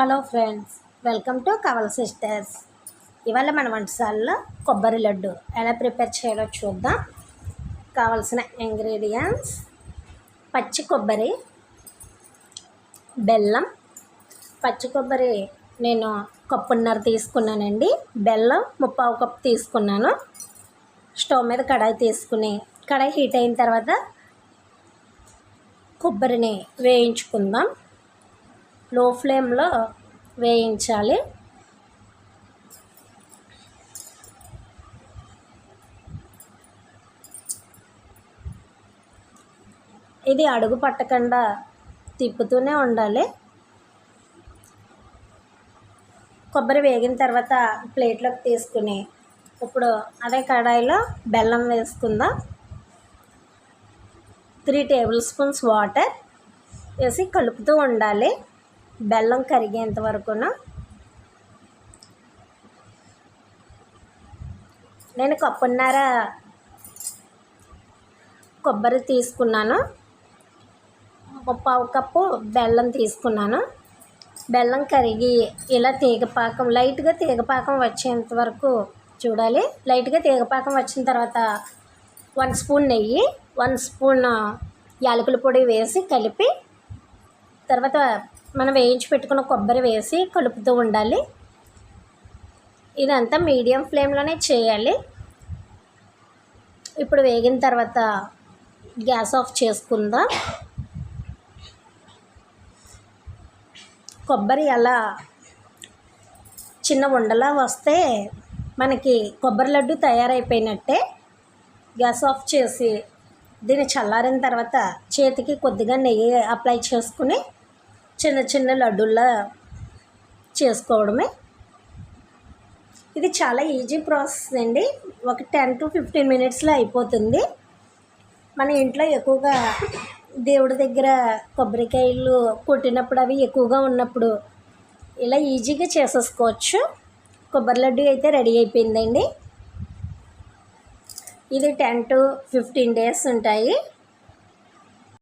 Hello friends welcome to Kaval sisters. ఇవాళ మన వంటశాలలో కొబ్బరి లడ్డు ఎలా ప్రిపేర్ చేయాలో చూద్దాం. కావలసిన ఇంగ్రీడియంట్స్ పచ్చి కొబ్బరి బెల్లం. పచ్చి కొబ్బరి నేను కప్పున్నర తీసుకున్నానండి. బెల్లం ముప్పావు కప్పు తీసుకున్నాను. స్టవ్ మీద కడాయి తీసుకుని కడాయి హీట్ అయిన తర్వాత కొబ్బరిని వేయించుకుందాం. లో ఫ్లేమ్లో వేయించాలి. ఇది అడుగు పట్టకుండా తిప్పుతూనే ఉండాలి. కొబ్బరి వేగిన తర్వాత ప్లేట్లోకి తీసుకుని ఇప్పుడు అదే కడాయిలో బెల్లం వేసుకుందాం. త్రీ టేబుల్ స్పూన్స్ వాటర్ వేసి కలుపుతూ ఉండాలి. బెల్లం కరిగేంత వరకున నేను కప్పున్నర కొబ్బరి తీసుకున్నాను. పావు కప్పు బెల్లం తీసుకున్నాను. బెల్లం కరిగి ఇలా తీగపాకం లైట్గా తీగపాకం వచ్చేంత వరకు చూడాలి. లైట్గా తీగపాకం వచ్చిన తర్వాత వన్ స్పూన్ నెయ్యి వన్ స్పూన్ యాలకుల పొడి వేసి కలిపి తర్వాత మనం వేయించి పెట్టుకున్న కొబ్బరి వేసి కలుపుతూ ఉండాలి. ఇదంతా మీడియం ఫ్లేమ్లోనే చేయాలి. ఇప్పుడు వేగిన తర్వాత గ్యాస్ ఆఫ్ చేసుకుందాం. కొబ్బరి అలా చిన్న ఉండలా వస్తే మనకి కొబ్బరి లడ్డు తయారైపోయినట్టే గ్యాస్ ఆఫ్ చేసి దీన్ని చల్లారిన తర్వాత చేతికి కొద్దిగా నెయ్యి అప్లై చేసుకుని చిన్న చిన్న లడ్డుల్లా చేసుకోవడమే. ఇది చాలా ఈజీ ప్రాసెస్ అండి. ఒక టెన్ టు ఫిఫ్టీన్ మినిట్స్లో అయిపోతుంది. మన ఇంట్లో ఎక్కువగా దేవుడి దగ్గర కొబ్బరికాయలు కొట్టినప్పుడు అవి ఎక్కువగా ఉన్నప్పుడు ఇలా ఈజీగా చేసేసుకోవచ్చు. కొబ్బరి లడ్డు అయితే రెడీ అయిపోయిందండి. ఇది టెన్ టు ఫిఫ్టీన్ డేస్ ఉంటాయి.